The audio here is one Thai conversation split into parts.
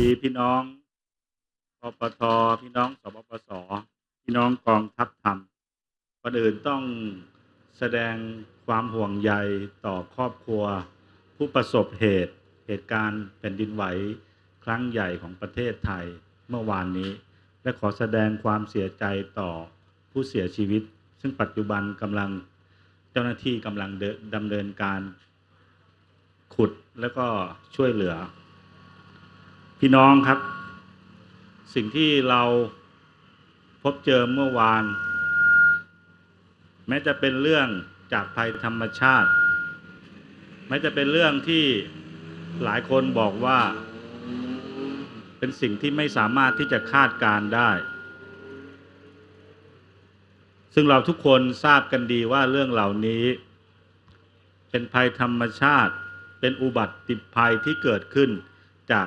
ดีพี่น้องปปทพี่น้องสปปสพี่น้องกองทัพธรรมก่อนอื่นต้องแสดงความห่วงใยต่อครอบครัว ผู้ประสบเหตุเหตุการณ์แผ่นดินไหวครั้งใหญ่ของประเทศไทยเมื่อวานนี้ และขอแสดงความเสียใจต่อผู้เสียชีวิต ซึ่งปัจจุบันกำลังเจ้าหน้าที่กำลังเดินดำเนินการขุดแล้วก็ช่วยเหลือ พี่น้องครับ สิ่งที่เราพบเจอเมื่อวาน แม้จะเป็นเรื่องจากภัยธรรมชาติ แม้จะเป็นเรื่องที่หลายคนบอกว่า เป็นสิ่งที่ไม่สามารถที่จะคาดการได้ ซึ่งเราทุกคนทราบกันดีว่าเรื่องเหล่านี้ เป็นภัยธรรมชาติ เป็นอุบัติภัยที่เกิดขึ้นจาก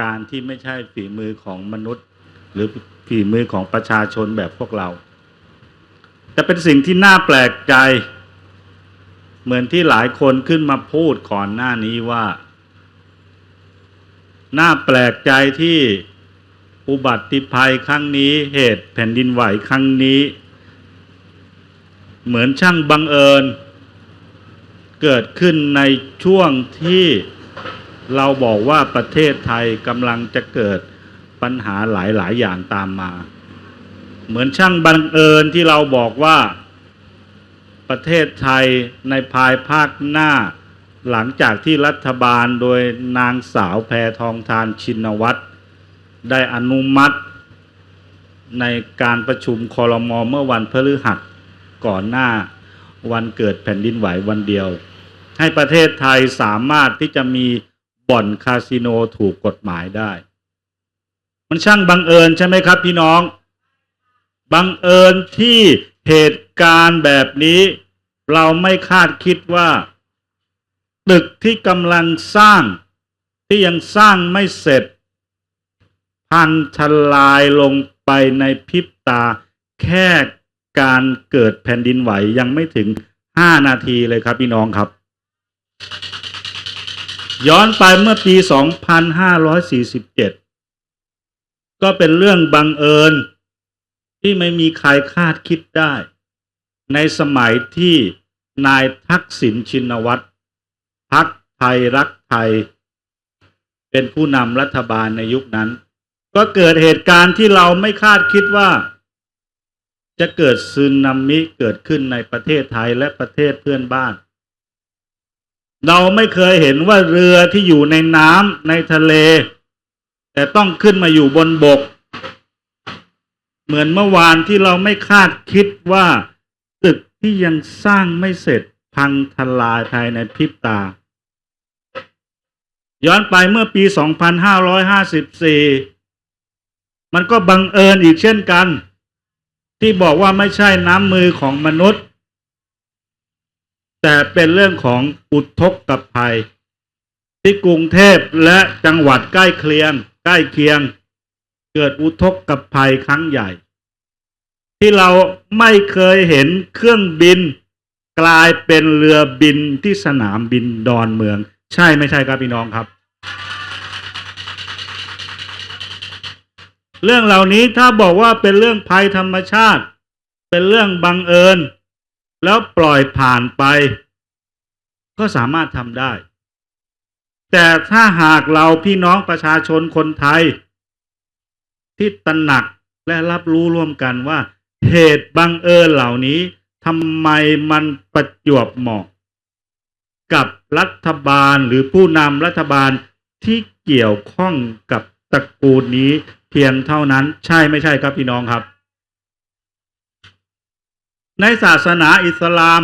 การที่ไม่ใช่ฝีมือของมนุษย์ หรือฝีมือของประชาชนแบบพวกเรา แต่เป็นสิ่งที่น่าแปลกใจ เหมือนที่หลายคนขึ้นมาพูดก่อนหน้านี้ว่า น่าแปลกใจที่อุบัติภัยครั้งนี้เหตุแผ่นดินไหวครั้งนี้ เหมือนช่างบังเอิญ เกิดขึ้นในช่วงที่ เราบอกว่าประเทศไทยกำลังจะเกิดปัญหาหลาย ๆ อย่างตามมา เหมือนช่างบังเอิญที่เราบอกว่าประเทศไทยในภายภาคหน้า หลังจากที่รัฐบาลโดยนางสาวแพทองทานชินวัตรได้อนุมัติ ในการประชุมคอรมอเมื่อวันพฤหัสก่อนหน้าวันเกิดแผ่นดินไหววันเดียว ให้ประเทศไทยสามารถที่จะมี บ่อนคาสิโนถูกกฎหมายได้ มันช่างบังเอิญใช่ไหมครับ พี่น้อง บังเอิญที่เหตุการณ์แบบนี้ เราไม่คาดคิดว่า ตึกที่กำลังสร้าง ที่ยังสร้างไม่เสร็จ พังทลายลงไปในพริบตา แค่การเกิดแผ่นดินไหวยังไม่ถึงห้านาทีเลยครับพี่น้องครับ ย้อนไปเมื่อปี 2547 ก็เป็นเรื่องบังเอิญ ที่ไม่มีใครคาดคิดได้ ในสมัยที่นายทักษิณชินวัตรพักไทยรักไทย เป็นผู้นำรัฐบาลในยุคนั้น ก็เกิดเหตุการณ์ที่เราไม่คาดคิดว่า จะเกิดซึนามิเกิดขึ้นในประเทศไทยและประเทศเพื่อนบ้าน เราไม่เคยเห็นว่าเรือที่อยู่ในน้ำในทะเล แต่ต้องขึ้นมาอยู่บนบก เหมือนเมื่อวานที่เราไม่คาดคิดว่าตึกที่ยังสร้างไม่เสร็จพังทลายภายในพริบตา ย้อนไปเมื่อปี 2554 มันก็บังเอิญอีกเช่นกัน ที่บอกว่าไม่ใช่น้ำมือของมนุษย์ แต่เป็นเรื่องของอุทกภัย ที่กรุงเทพและจังหวัดใกล้เคียง ใกล้เคียง เกิดอุทกภัยครั้งใหญ่ ที่เราไม่เคยเห็นเครื่องบิน กลายเป็นเรือบินที่สนามบินดอนเมือง ใช่ไม่ใช่ครับพี่น้องครับ เรื่องเหล่านี้ถ้าบอกว่าเป็นเรื่องภัยธรรมชาติ เป็นเรื่องบังเอิญ แล้วปล่อยผ่านไป ก็สามารถทำได้ แต่ถ้าหากเราพี่น้องประชาชนคนไทย ที่ตระหนักและรับรู้ร่วมกันว่า เหตุบังเอิญเหล่านี้ทำไมมันประจวบเหมาะ กับรัฐบาลหรือผู้นำรัฐบาลที่เกี่ยวข้องกับตระกูลนี้เพียงเท่านั้นใช่ไม่ใช่ครับพี่น้องครับ ในศาสนาอิสลาม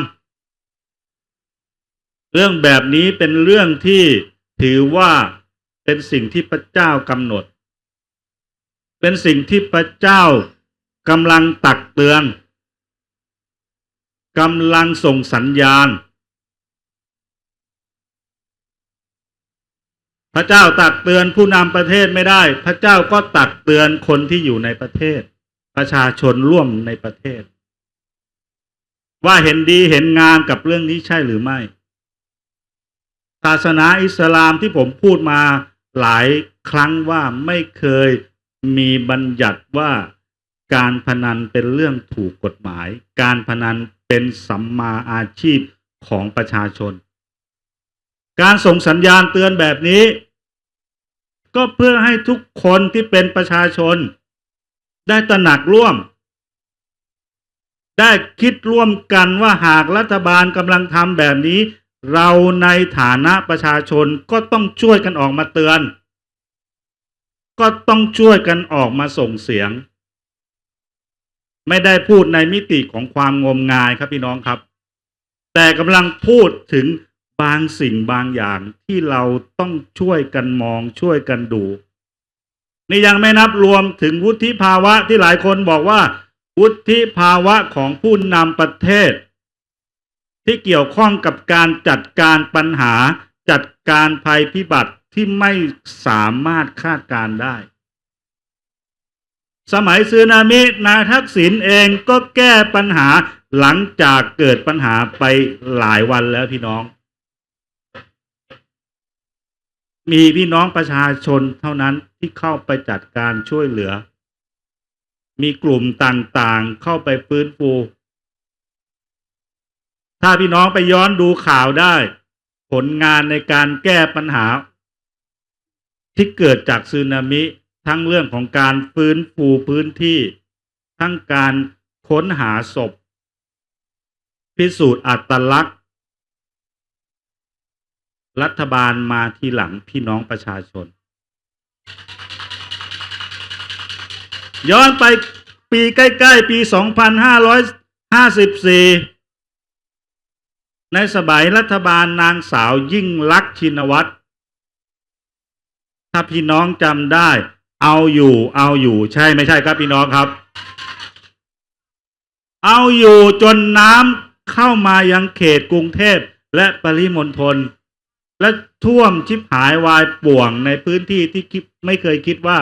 เรื่องแบบนี้เป็นเรื่องที่ถือว่าเป็นสิ่งที่พระเจ้ากำหนด เป็นสิ่งที่พระเจ้ากำลังตักเตือนกำลังส่งสัญญาณ พระเจ้าตักเตือนผู้นำประเทศไม่ได้ พระเจ้าก็ตักเตือนคนที่อยู่ในประเทศ ประชาชนร่วมในประเทศ ว่าเห็นดีเห็นงามกับเรื่องนี้ใช่หรือไม่ ศาสนาอิสลามที่ผมพูดมาหลายครั้งว่าไม่เคยมีบัญญัติว่าการพนันเป็นเรื่องถูกกฎหมาย การพนันเป็นสัมมาอาชีพของประชาชน การส่งสัญญาณเตือนแบบนี้ ก็เพื่อให้ทุกคนที่เป็นประชาชน ได้ตระหนักร่วม ได้คิดร่วมกันว่าหากรัฐบาลกำลังทำแบบนี้ เราในฐานะประชาชนก็ต้องช่วยกันออกมาเตือน ก็ต้องช่วยกันออกมาส่งเสียง ไม่ได้พูดในมิติของความงมงายครับพี่น้องครับ แต่กำลังพูดถึงบางสิ่งบางอย่างที่เราต้องช่วยกันมองช่วยกันดู นี่ยังไม่นับรวมถึงวุฒิภาวะที่หลายคนบอกว่า วุฒิภาวะของผู้นำประเทศ ที่เกี่ยวข้องกับการจัดการปัญหาจัดการภัยพิบัติที่ไม่สามารถคาดการได้ สมัยซึนามินายทักษิณเองก็แก้ปัญหาหลังจากเกิดปัญหาไปหลายวันแล้วพี่น้อง มีพี่น้องประชาชนเท่านั้นที่เข้าไปจัดการช่วยเหลือ มีกลุ่มต่างๆเข้าไปฟื้นฟู ถ้าพี่น้องไปย้อนดูข่าวได้ ผลงานในการแก้ปัญหา ที่เกิดจากสึนามิ ทั้งเรื่องของการฟื้นฟูพื้นที่ ทั้งการค้นหาศพ พิสูจน์อัตลักษณ์ รัฐบาลมาทีหลังพี่น้องประชาชน ย้อนไปปีใกล้ ๆ ปี 2554 ในสมัยรัฐบาลนางสาวยิ่งลักษณ์ชินวัตรถ้าพี่น้องจำได้ เอาอยู่ เอาอยู่ใช่ไม่ใช่ครับพี่น้องครับ เอาอยู่จนน้ำเข้ามายังเขตกรุงเทพและปริมณฑลและท่วมชิบหายวายป่วงในพื้นที่ที่คิดไม่เคยคิดว่า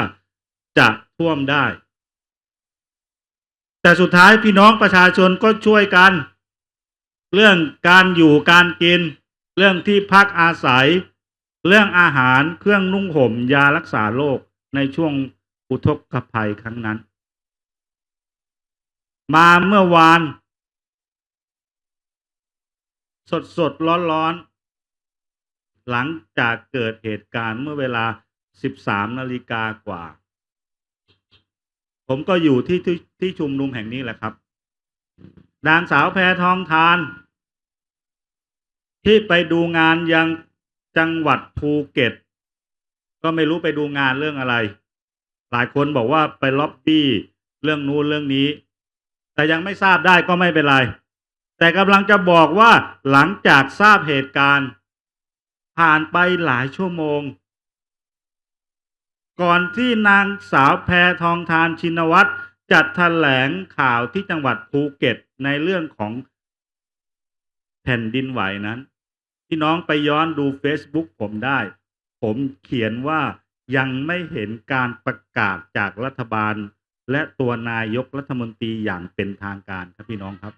จะท่วมได้ แต่สุดท้ายพี่น้องประชาชนก็ช่วยกัน เรื่องการอยู่การกิน เรื่องที่พักอาศัย เรื่องอาหารเครื่องนุ่งห่มยารักษาโรคในช่วงอุทกภัยครั้งนั้น มาเมื่อวาน สดสดร้อนร้อนหลังจากเกิดเหตุการณ์เมื่อเวลา 13นาฬิกากว่า ผมก็อยู่ที่ที่ที่ชุมนุมแห่งนี้แหละครับ นางสาวแพทองทาน ที่ไปดูงานยังจังหวัดภูเก็ต ก็ไม่รู้ไปดูงานเรื่องอะไร หลายคนบอกว่าไปล็อบบี้เรื่องนู้นเรื่องนี้ แต่ยังไม่ทราบได้ก็ไม่เป็นไร แต่กำลังจะบอกว่าหลังจากทราบเหตุการณ์ ผ่านไปหลายชั่วโมง ก่อนที่นางสาวแพทองทานชินวัตรจัดแถลงข่าวที่จังหวัดภูเก็ตในเรื่องของแผ่นดินไหวนั้นพี่น้องไปย้อนดู Facebook ผมได้ ผมเขียนว่ายังไม่เห็นการประกาศจากรัฐบาล และตัวนายกรัฐมนตรีอย่างเป็นทางการครับพี่น้องครับ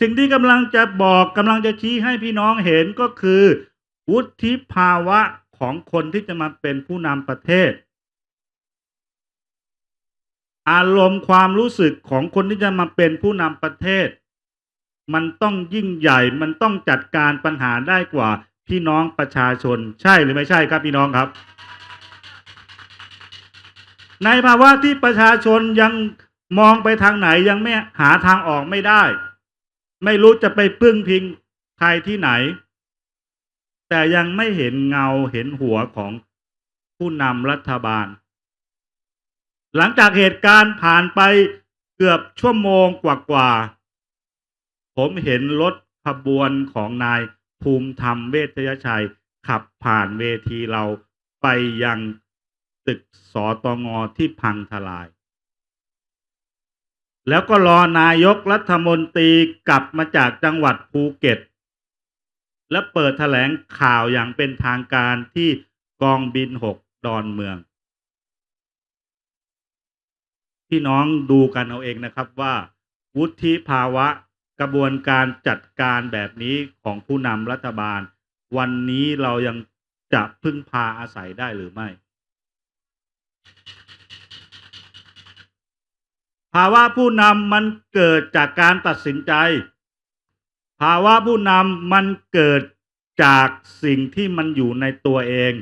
สิ่งที่กำลังจะบอกกำลังจะชี้ให้พี่น้องเห็นก็คือ วุฒิภาวะของคนที่จะมาเป็นผู้นำประเทศ อารมณ์ความรู้สึกของคนที่จะมาเป็นผู้นำประเทศ มันต้องยิ่งใหญ่มันต้องจัดการปัญหาได้กว่าพี่น้องประชาชน ใช่หรือไม่ใช่ครับพี่น้องครับ ในภาวะที่ประชาชนยังมองไปทางไหนยังไม่หาทางออกไม่ได้ ไม่รู้จะไปพึ่งพิงใครที่ไหน แต่ยังไม่เห็นเงาเห็นหัวของผู้นำรัฐบาล หลังจากเหตุการณ์ผ่านไปเกือบชั่วโมงกว่าๆ ผมเห็นรถขบวนของนายภูมิธรรมเวชยชัย ขับผ่านเวทีเราไปยังตึกสอตงที่พังทลาย แล้วก็รอนายกรัฐมนตรีกลับมาจากจังหวัดภูเก็ต และเปิดแถลงข่าวอย่างเป็นทางการที่กองบินหกดอนเมือง พี่น้องดูกันเอาเองนะครับว่า วุฒิภาวะกระบวนการจัดการแบบนี้ของผู้นำรัฐบาล วันนี้เรายังจะพึ่งพาอาศัยได้หรือไม่ ภาวะผู้นำมันเกิดจากการตัดสินใจ ภาวะผู้นำมันเกิดจากสิ่งที่มันอยู่ในตัวเอง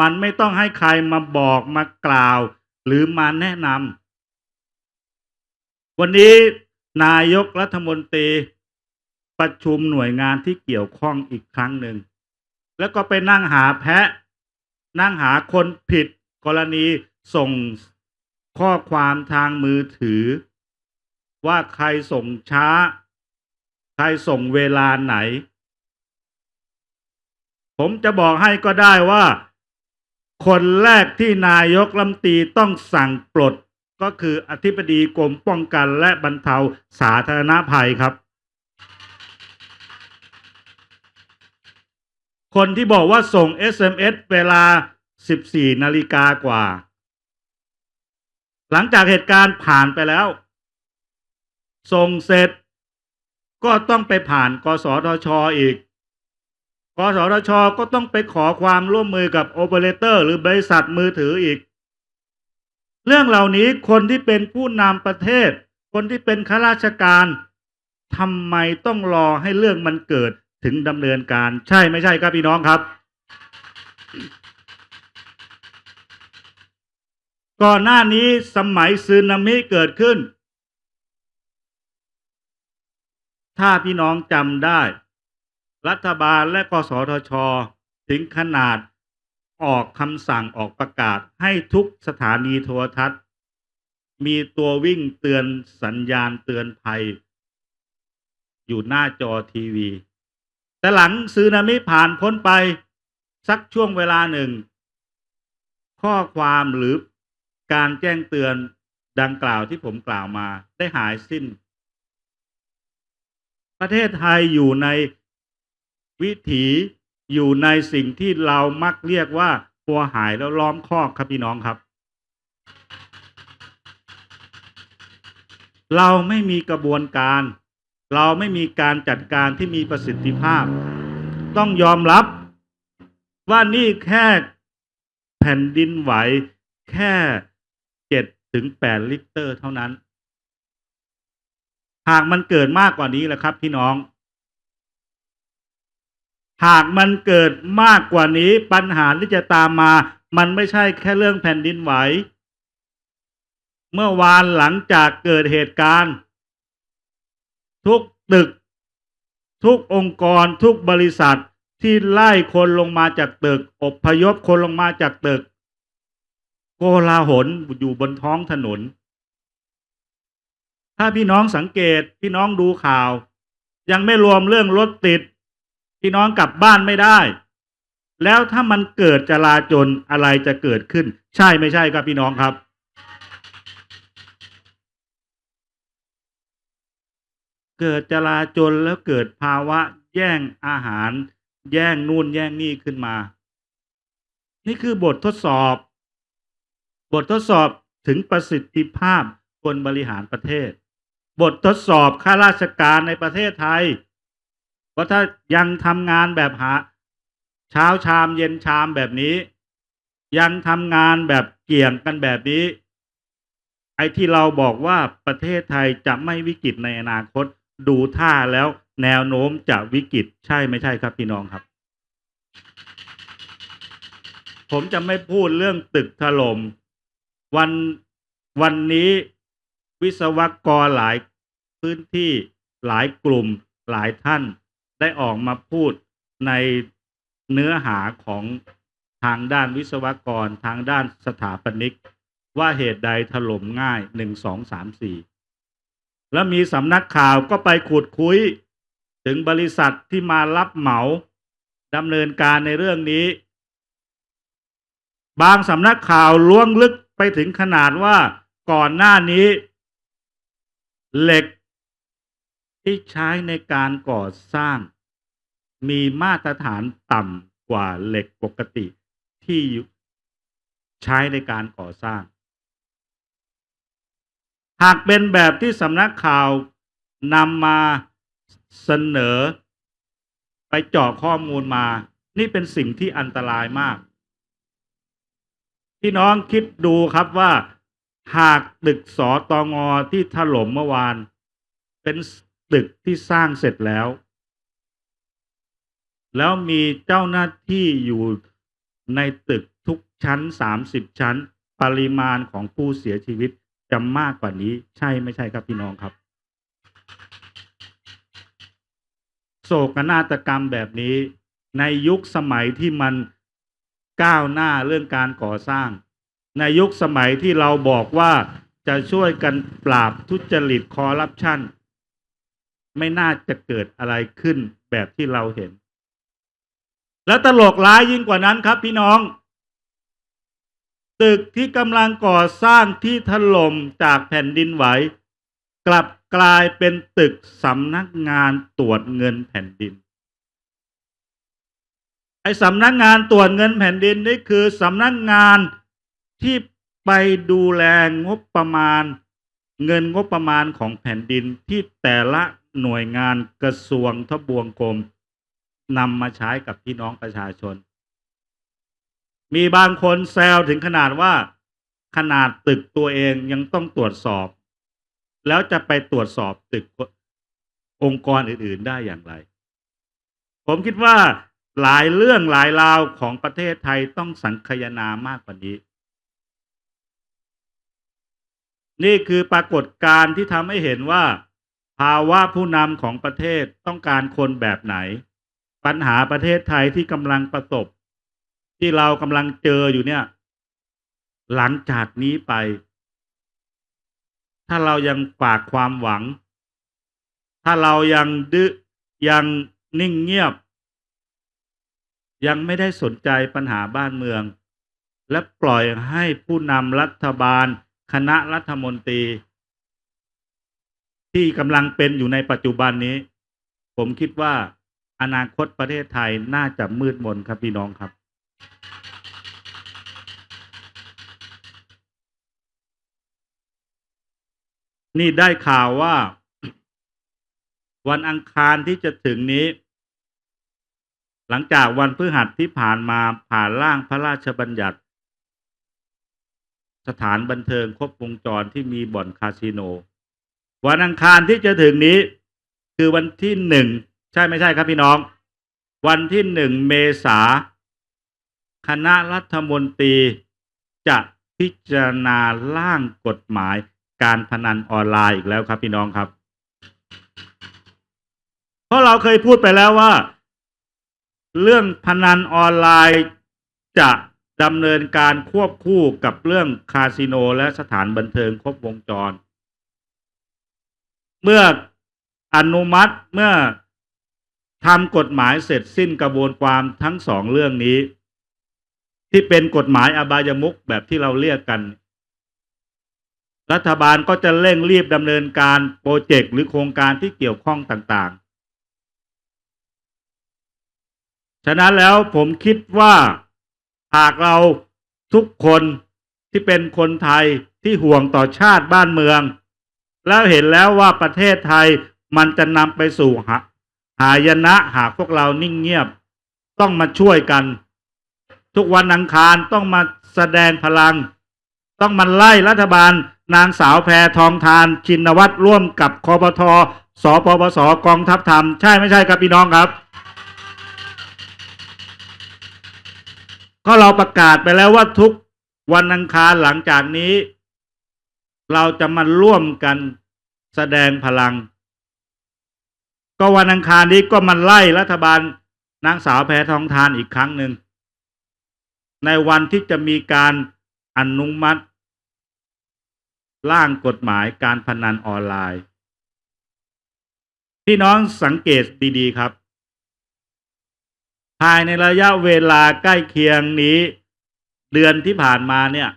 มันไม่ต้องให้ใครมาบอกมากล่าว หรือมาแนะนำวันนี้นายกรัฐมนตรีประชุมหน่วยงานที่เกี่ยวข้องอีกครั้งหนึ่ง แล้วก็ไปนั่งหาแพะ นั่งหาคนผิดกรณีส่งข้อความทางมือถือ ว่าใครส่งช้า ใครส่งเวลาไหน ผมจะบอกให้ก็ได้ว่า คนแรกที่นายกรัฐมนตรีต้องสั่งปลด ก็คืออธิบดีกรมป้องกันและบรรเทาสาธารณภัยครับ คนที่บอกว่าส่ง SMS เวลา 14 นาฬิกากว่า หลังจากเหตุการณ์ผ่านไปแล้ว ส่งเสร็จ ก็ต้องไปผ่านกสทชอีก กสทชก็ต้องไปขอความร่วมมือกับโอเปอเรเตอร์ หรือบริษัทมือถืออีก เรื่องเหล่านี้คนที่เป็นผู้นำประเทศ คนที่เป็นข้าราชการทำไมต้องรอให้เรื่องมันเกิดถึงดำเนินการ ใช่ไม่ใช่ครับพี่น้องครับ ก่อนหน้านี้สมัยซึนามิเกิดขึ้น ถ้าพี่น้องจำได้ รัฐบาลและกสทช ถึงขนาดออกคำสั่งออกประกาศให้ทุกสถานีโทรทัศน์ มีตัววิ่งเตือนสัญญาณเตือนภัย อยู่หน้าจอทีวี แต่หลังซึนามิผ่านพ้นไป สักช่วงเวลาหนึ่ง ข้อความหรือการแจ้งเตือนดังกล่าวที่ผมกล่าวมาได้หายสิ้น ประเทศไทยอยู่ในวิถีอยู่ในสิ่งที่เรามักเรียกว่าปัวหายแล้วล้อมคอกครับพี่น้องครับ เราไม่มีกระบวนการ เราไม่มีการจัดการที่มีประสิทธิภาพ ต้องยอมรับว่านี่แค่แผ่นดินไหวแค่เจ็ดถึงแปดลิตรเท่านั้น หากมันเกิดมากกว่านี้แหละครับ พี่น้อง หากมันเกิดมากกว่านี้ปัญหาที่จะตามมา มันไม่ใช่แค่เรื่องแผ่นดินไหว เมื่อวานหลังจากเกิดเหตุการณ์ ทุกตึก ทุกองค์กรทุกบริษัทที่ไล่คนลงมาจากตึก อบพยพคนลงมาจากตึก โกลาหลอยู่บนท้องถนน ถ้าพี่น้องสังเกตพี่น้องดูข่าว ยังไม่รวมเรื่องรถติด พี่น้องกลับบ้านไม่ได้ แล้วถ้ามันเกิดจลาจลอะไรจะเกิดขึ้น ใช่ไม่ใช่ครับพี่น้องครับ เกิดจลาจลแล้วเกิดภาวะแย่งอาหาร แย่งนู่นแย่งนี่ขึ้นมา นี่คือบททดสอบ บททดสอบถึงประสิทธิภาพคนบริหารประเทศ บททดสอบข้าราชการในประเทศไทยว่าถ้ายังทำงานแบบหา เช้าชามเย็นชามแบบนี้ ยังทำงานแบบเกี่ยงกันแบบนี้ ไอ้ที่เราบอกว่าประเทศไทยจะไม่วิกฤตในอนาคตดูท่าแล้วแนวโน้มจะวิกฤตใช่ไม่ใช่ครับพี่น้องครับ ผมจะไม่พูดเรื่องตึกถล่มวันวันนี้ วิศวกรหลายพื้นที่หลายกลุ่มหลายท่านได้ออกมาพูดในเนื้อหาของทางด้านวิศวกรทางด้านสถาปนิก ว่าเหตุใดถล่มง่ายหนึ่งสองสามสี่แล้วมีสำนักข่าวก็ไปขุดคุย ถึงบริษัทที่มารับเหมาดำเนินการในเรื่องนี้ บางสำนักข่าวล้วงลึกไปถึงขนาดว่าก่อนหน้านี้ เหล็กที่ใช้ในการก่อสร้าง มีมาตรฐานต่ำกว่าเหล็กปกติที่ใช้ในการก่อสร้าง หากเป็นแบบที่สำนักข่าวนำมาเสนอ ไปเจาะข้อมูลมา นี่เป็นสิ่งที่อันตรายมาก พี่น้องคิดดูครับว่า หากตึกสอตองอที่ถล่มเมื่อวาน เป็นตึกที่สร้างเสร็จแล้ว แล้วมีเจ้าหน้าที่อยู่ในตึกทุกชั้นสามสิบชั้น ปริมาณของผู้เสียชีวิตจะมากกว่านี้ ใช่ไม่ใช่ครับพี่น้องครับ โศกนาฏกรรมแบบนี้ ในยุคสมัยที่มันก้าวหน้าเรื่องการก่อสร้าง ในยุคสมัยที่เราบอกว่าจะช่วยกันปราบทุจริตคอร์รัปชันไม่น่าจะเกิดอะไรขึ้นแบบที่เราเห็น แล้วตลกร้ายยิ่งกว่านั้นครับพี่น้อง ตึกที่กำลังก่อสร้างที่ถล่มจากแผ่นดินไหว กลับกลายเป็นตึกสำนักงานตรวจเงินแผ่นดิน ไอ้สำนักงานตรวจเงินแผ่นดินนี่คือสำนักงาน ที่ไปดูแลงบประมาณ เงินงบประมาณของแผ่นดินที่แต่ละหน่วยงานกระทรวงทบวงกรมนำมาใช้กับพี่น้องประชาชน มีบางคนแซวถึงขนาดว่า ขนาดตึกตัวเองยังต้องตรวจสอบ แล้วจะไปตรวจสอบตึกองค์กรอื่น ๆได้อย่างไร ผมคิดว่าหลายเรื่องหลายราวของประเทศไทยต้องสังคายนามากกว่านี้ นี่คือปรากฏการณ์ที่ทำให้เห็นว่า ภาวะผู้นำของประเทศต้องการคนแบบไหน ปัญหาประเทศไทยที่กำลังประสบ ที่เรากำลังเจออยู่เนี่ย หลังจากนี้ไป ถ้าเรายังฝากความหวัง ถ้าเรายังดื้อยังนิ่งเงียบ ยังไม่ได้สนใจปัญหาบ้านเมือง และปล่อยให้ผู้นำรัฐบาล คณะรัฐมนตรี ที่กำลังเป็นอยู่ในปัจจุบันนี้ ผมคิดว่าอนาคตประเทศไทยน่าจะมืดมนครับพี่น้องครับ นี่ได้ข่าวว่า วันอังคารที่จะถึงนี้ หลังจากวันพฤหัสที่ผ่านมาผ่านร่างพระราชบัญญัติ สถานบันเทิงครบวงจรที่มีบ่อนคาสิโน วันอังคารที่จะถึงนี้ คือวันที่หนึ่งใช่ไม่ใช่ครับพี่น้อง วันที่หนึ่งเมษาคณะรัฐมนตรีจะพิจารณาร่างกฎหมายการพนันออนไลน์อีกแล้วครับพี่น้องครับ เพราะเราเคยพูดไปแล้วว่า เรื่องพนันออนไลน์จะ ดำเนินการควบคู่กับเรื่องคาสิโนและสถานบันเทิงครบวงจร เมื่ออนุมัติเมื่อทำกฎหมายเสร็จสิ้นกระบวนความทั้งสองเรื่องนี้ ที่เป็นกฎหมายอบายมุกแบบที่เราเรียกกัน รัฐบาลก็จะเร่งรีบดำเนินการโปรเจกต์หรือโครงการที่เกี่ยวข้องต่าง ๆ ฉะนั้นแล้วผมคิดว่า หากเราทุกคนที่เป็นคนไทยที่ห่วงต่อชาติบ้านเมือง แล้วเห็นแล้วว่าประเทศไทยมันจะนำไปสู่หาหายนะหากพวกเรานิ่งเงียบ ต้องมาช่วยกัน ทุกวันอังคารต้องมาแสดงพลัง ต้องมาไล่รัฐบาล นางสาวแพทองทานชินวัตรร่วมกับคอปทสปปสกองทัพธรรม ใช่ไม่ใช่ครับพี่น้องครับ ก็เราประกาศไปแล้วว่าทุกวันอังคารหลังจากนี้ เราจะมาร่วมกันแสดงพลัง ก็วันอังคารนี้ก็มันไล่รัฐบาลนางสาวแพทองทานอีกครั้งหนึ่ง ในวันที่จะมีการอนุมัติ ร่างกฎหมายการพนันออนไลน์ พี่น้องสังเกตดี ๆ ครับ ภายในระยะเวลาใกล้เคียงนี้ เดือนที่ผ่านมาเนี่ย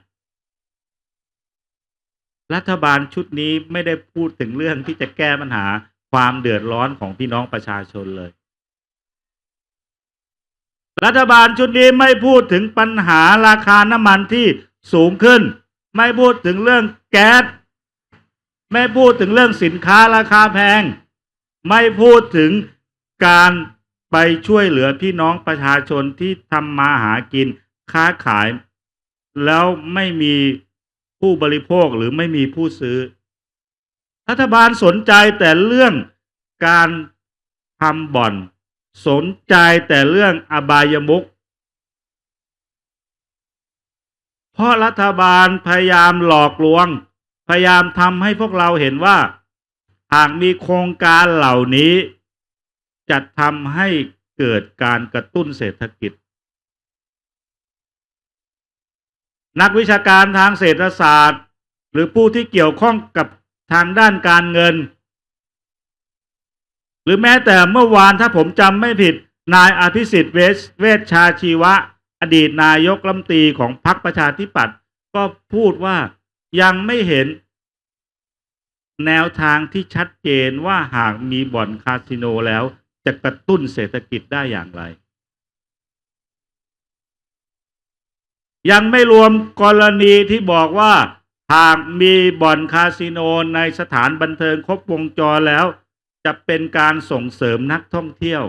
รัฐบาลชุดนี้ไม่ได้พูดถึงเรื่องที่จะแก้ปัญหาความเดือดร้อนของพี่น้องประชาชนเลย รัฐบาลชุดนี้ไม่พูดถึงปัญหาราคาน้ำมันที่สูงขึ้น ไม่พูดถึงเรื่องแก๊สไม่พูดถึงเรื่องสินค้าราคาแพง ไม่พูดถึงการ ไปช่วยเหลือพี่น้องประชาชนที่ทำมาหากินค้าขาย แล้วไม่มีผู้บริโภคหรือไม่มีผู้ซื้อ รัฐบาลสนใจแต่เรื่องการทำบ่อน สนใจแต่เรื่องอบายมุกเพราะรัฐบาลพยายามหลอกลวง พยายามทำให้พวกเราเห็นว่า หากมีโครงการเหล่านี้ จะทำให้เกิดการกระตุ้นเศรษฐกิจ นักวิชาการทางเศรษฐศาสตร์ หรือผู้ที่เกี่ยวข้องกับทางด้านการเงิน หรือแม้แต่เมื่อวานถ้าผมจำไม่ผิดนายอภิสิทธิ์เวชเวชชาชีวะ อดีตนายกรัมตีของพรรคประชาธิปัตย์ก็พูดว่ายังไม่เห็น แนวทางที่ชัดเจนว่าหากมีบ่อนคาสิโนแล้ว จะกระตุ้นเศรษฐกิจได้อย่างไร ยังไม่รวมกรณีที่บอกว่า หากมีบ่อนคาสิโนในสถานบันเทิงครบวงจรแล้ว จะเป็นการส่งเสริมนักท่องเที่ยว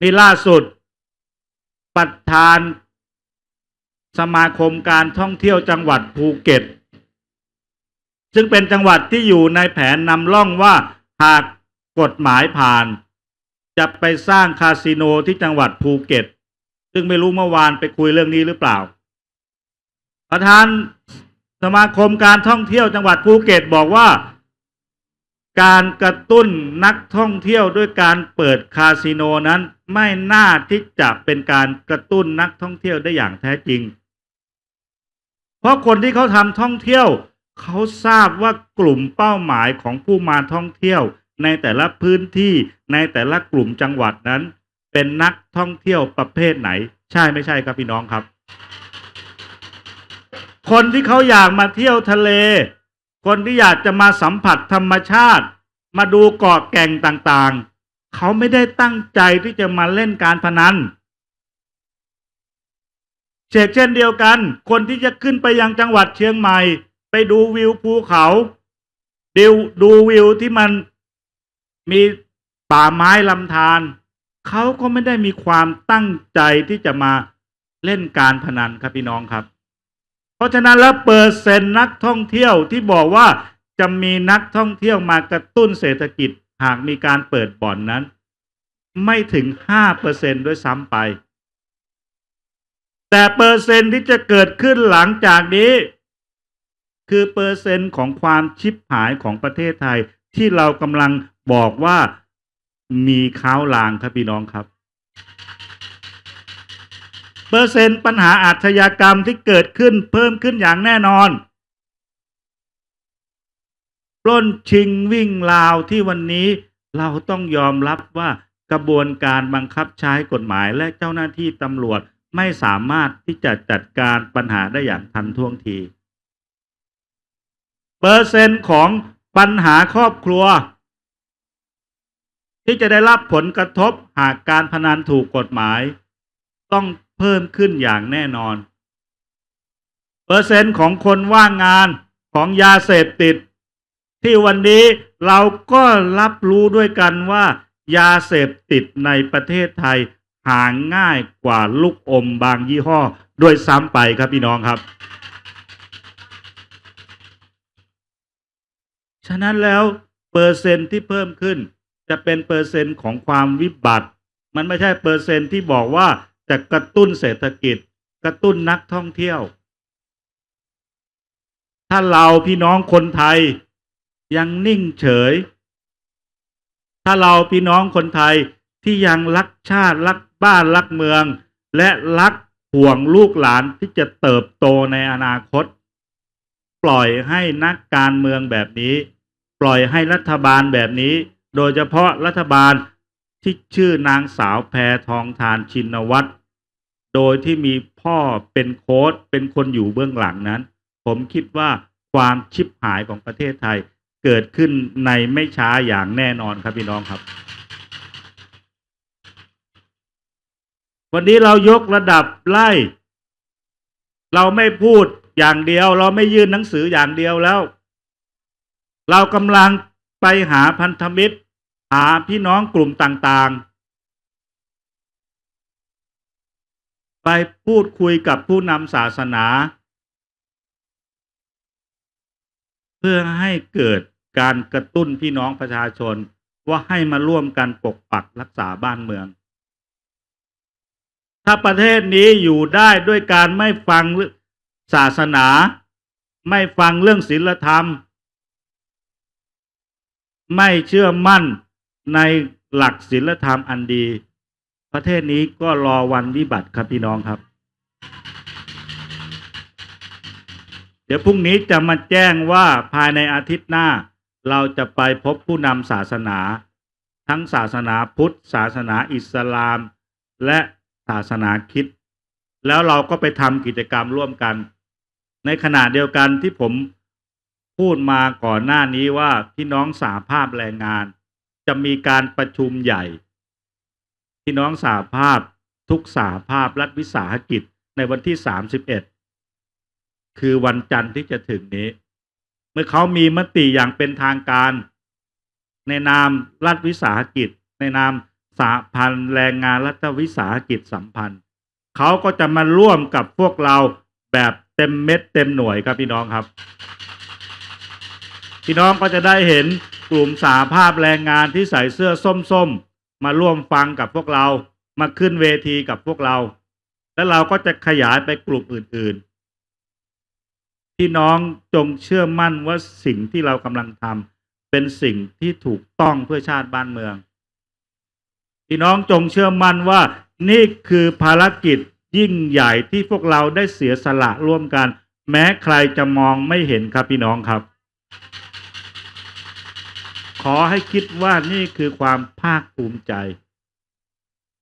นี่ล่าสุด ประธานสมาคมการท่องเที่ยวจังหวัดภูเก็ต ซึ่งเป็นจังหวัดที่อยู่ในแผนนำร่องว่าหาก กฎหมายผ่าน จะไปสร้างคาสิโนที่จังหวัดภูเก็ต ซึ่งไม่รู้เมื่อวานไปคุยเรื่องนี้หรือเปล่า ประธานสมาคมการท่องเที่ยวจังหวัดภูเก็ตบอกว่า การกระตุ้นนักท่องเที่ยวด้วยการเปิดคาสิโนนั้นไม่น่าที่จะเป็นการกระตุ้นนักท่องเที่ยวได้อย่างแท้จริง เพราะคนที่เขาทำท่องเที่ยว เขาทราบว่ากลุ่มเป้าหมายของผู้มาท่องเที่ยว ในแต่ละพื้นที่ในแต่ละกลุ่มจังหวัดนั้น เป็นนักท่องเที่ยวประเภทไหน ใช่ไม่ใช่ครับพี่น้องครับ คนที่เขาอยากมาเที่ยวทะเล คนที่อยากจะมาสัมผัสธรรมชาติ มาดูเกาะแก่งต่างๆ เขาไม่ได้ตั้งใจที่จะมาเล่นการพนันเชกเช่นเดียวกัน คนที่จะขึ้นไปยังจังหวัดเชียงใหม่ ไปดูวิวภูเขาดูดูวิวที่มัน มีป่าไม้ลำธารเขาก็ไม่ได้มีความตั้งใจที่จะมาเล่นการพนันครับพี่น้องครับ เพราะฉะนั้นแล้วเปอร์เซ็นต์นักท่องเที่ยวที่บอกว่าจะมีนักท่องเที่ยวมากระตุ้นเศรษฐกิจหากมีการเปิดบ่อนนั้น ไม่ถึงห้าเปอร์เซ็นด้วยซ้ำไป แต่เปอร์เซ็นต์ที่จะเกิดขึ้นหลังจากนี้ คือเปอร์เซ็นต์ของความชิบหายของประเทศไทยที่เรากำลัง บอกว่ามีข้าวลางครับพี่น้องครับ เปอร์เซ็นต์ปัญหาอาชญากรรมที่เกิดขึ้นเพิ่มขึ้นอย่างแน่นอนปล้นชิงวิ่งราวที่วันนี้เราต้องยอมรับว่ากระบวนการบังคับใช้กฎหมายและเจ้าหน้าที่ตำรวจไม่สามารถที่จะจัดการปัญหาได้อย่างทันท่วงที เปอร์เซ็นต์ของปัญหาครอบครัว ที่จะได้รับผลกระทบหากการพนันถูกกฎหมาย ต้องเพิ่มขึ้นอย่างแน่นอน เปอร์เซ็นต์ของคนว่างงานของยาเสพติด ที่วันนี้เราก็รับรู้ด้วยกันว่า ยาเสพติดในประเทศไทยหาง่ายกว่าลูกอมบางยี่ห้อด้วยซ้ำไปครับพี่น้องครับ ฉะนั้นแล้วเปอร์เซ็นต์ที่เพิ่มขึ้น จะเป็นเปอร์เซ็นต์ของความวิบัติ มันไม่ใช่เปอร์เซ็นต์ที่บอกว่าจะกระตุ้นเศรษฐกิจ กระตุ้นนักท่องเที่ยว ถ้าเราพี่น้องคนไทยยังนิ่งเฉย ถ้าเราพี่น้องคนไทยที่ยังรักชาติรักบ้านรักเมือง และรักห่วงลูกหลานที่จะเติบโตในอนาคต ปล่อยให้นักการเมืองแบบนี้ ปล่อยให้รัฐบาลแบบนี้ โดยเฉพาะรัฐบาลที่ชื่อนางสาวแพทองทานชินวัตร โดยที่มีพ่อเป็นโค้ดเป็นคนอยู่เบื้องหลังนั้น ผมคิดว่าความชิบหายของประเทศไทยเกิดขึ้นในไม่ช้าอย่างแน่นอนครับพี่น้องครับ วันนี้เรายกระดับไล่ เราไม่พูดอย่างเดียว เราไม่ยื่นหนังสืออย่างเดียวแล้ว เรากำลังไปหาพันธมิตร หาพี่น้องกลุ่มต่างๆ ไปพูดคุยกับผู้นำศาสนา เพื่อให้เกิดการกระตุ้นพี่น้องประชาชนว่าให้มาร่วมกันปกปักรักษาบ้านเมือง ถ้าประเทศนี้อยู่ได้ด้วยการไม่ฟังศาสนา ไม่ฟังเรื่องศีลธรรม ไม่เชื่อมั่น ในหลักศีลธรรมอันดี ประเทศนี้ก็รอวันวิบัติครับพี่น้องครับ เดี๋ยวพรุ่งนี้จะมาแจ้งว่าภายในอาทิตย์หน้า เราจะไปพบผู้นำศาสนา ทั้งศาสนาพุทธ ศาสนาอิสลาม และศาสนาคริดแล้วเราก็ไปทำกิจกรรมร่วมกัน ในขณะเดียวกันที่ผมพูดมาก่อนหน้านี้ว่าพี่น้องสาภาพแรงงาน จะมีการประชุมใหญ่พี่น้องสาภาพทุกสาภาพรัฐวิสาหกิจในวันที่ 31 คือวันจันทร์ที่จะถึงนี้ เมื่อเขามีมติอย่างเป็นทางการ ในนามรัฐวิสาหกิจ ในนามสาพันธ์แรงงานรัฐวิสาหกิจสัมพันธ์เขาก็จะมาร่วมกับพวกเราแบบเต็มเม็ดเต็มหน่วยครับพี่น้องครับ พี่น้องก็จะได้เห็นกลุ่มสาภาพแรงงานที่ใส่เสื้อส้มๆ มาร่วมฟังกับพวกเรา มาขึ้นเวทีกับพวกเรา แล้วเราก็จะขยายไปกลุ่มอื่นๆ พี่น้องจงเชื่อมั่นว่าสิ่งที่เรากำลังทำเป็นสิ่งที่ถูกต้องเพื่อชาติบ้านเมือง พี่น้องจงเชื่อมั่นว่านี่คือภารกิจยิ่งใหญ่ที่พวกเราได้เสียสละร่วมกัน แม้ใครจะมองไม่เห็นครับพี่น้องครับ อให้คิดว่านี่คือความภาคภูมิใจ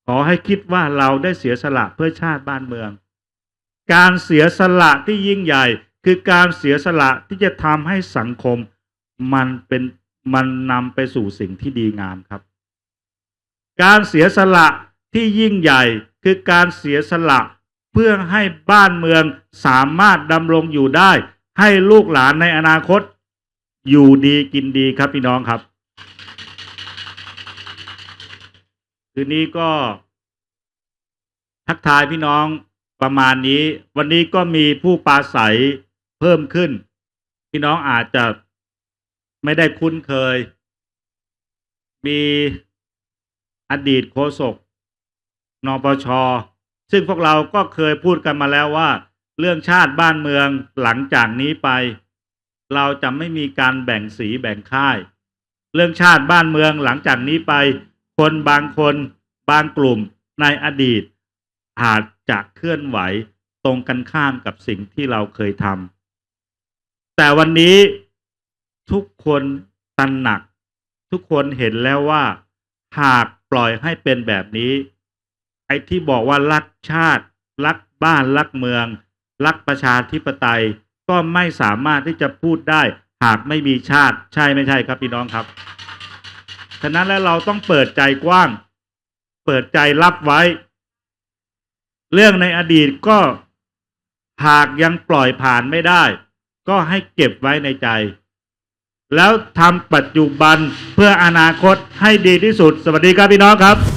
ขอให้คิดว่าเราได้เสียสละเพื่อชาติบ้านเมือง การเสียสละที่ยิ่งใหญ่ คือการเสียสละที่จะทำให้สังคม มันเป็นมันนำไปสู่สิ่งที่ดีงามครับ การเสียสละที่ยิ่งใหญ่คือการเสียสละเพื่อให้บ้านเมืองสามารถดำรงอยู่ได้ ให้ลูกหลานในอนาคต อยู่ดีกินดีครับพี่น้องครับ คืนนี้ก็ทักทายพี่น้องประมาณนี้ วันนี้ก็มีผู้ปาศัยเพิ่มขึ้น พี่น้องอาจจะไม่ได้คุ้นเคย มีอดีตโฆษกนปช ซึ่งพวกเราก็เคยพูดกันมาแล้วว่า เรื่องชาติบ้านเมืองหลังจากนี้ไป เราจะไม่มีการแบ่งสีแบ่งค่าย เรื่องชาติบ้านเมืองหลังจากนี้ไป คนบางคนบางกลุ่มในอดีต อาจจะเคลื่อนไหวตรงกันข้ามกับสิ่งที่เราเคยทำแต่วันนี้ทุกคนตระหนัก ทุกคนเห็นแล้วว่า หากปล่อยให้เป็นแบบนี้ ไอ้ที่บอกว่ารักชาติ รักบ้านรักเมือง รักประชาธิปไตยก็ไม่สามารถที่จะพูดได้ หากไม่มีชาติ ใช่ไม่ใช่ครับพี่น้องครับ ฉะนั้นแล้วเราต้องเปิดใจกว้าง เปิดใจรับไว้ เรื่องในอดีตก็หากยังปล่อยผ่านไม่ได้ ก็ให้เก็บไว้ในใจ แล้วทำปัจจุบันเพื่ออนาคตให้ดีที่สุด สวัสดีครับพี่น้องครับ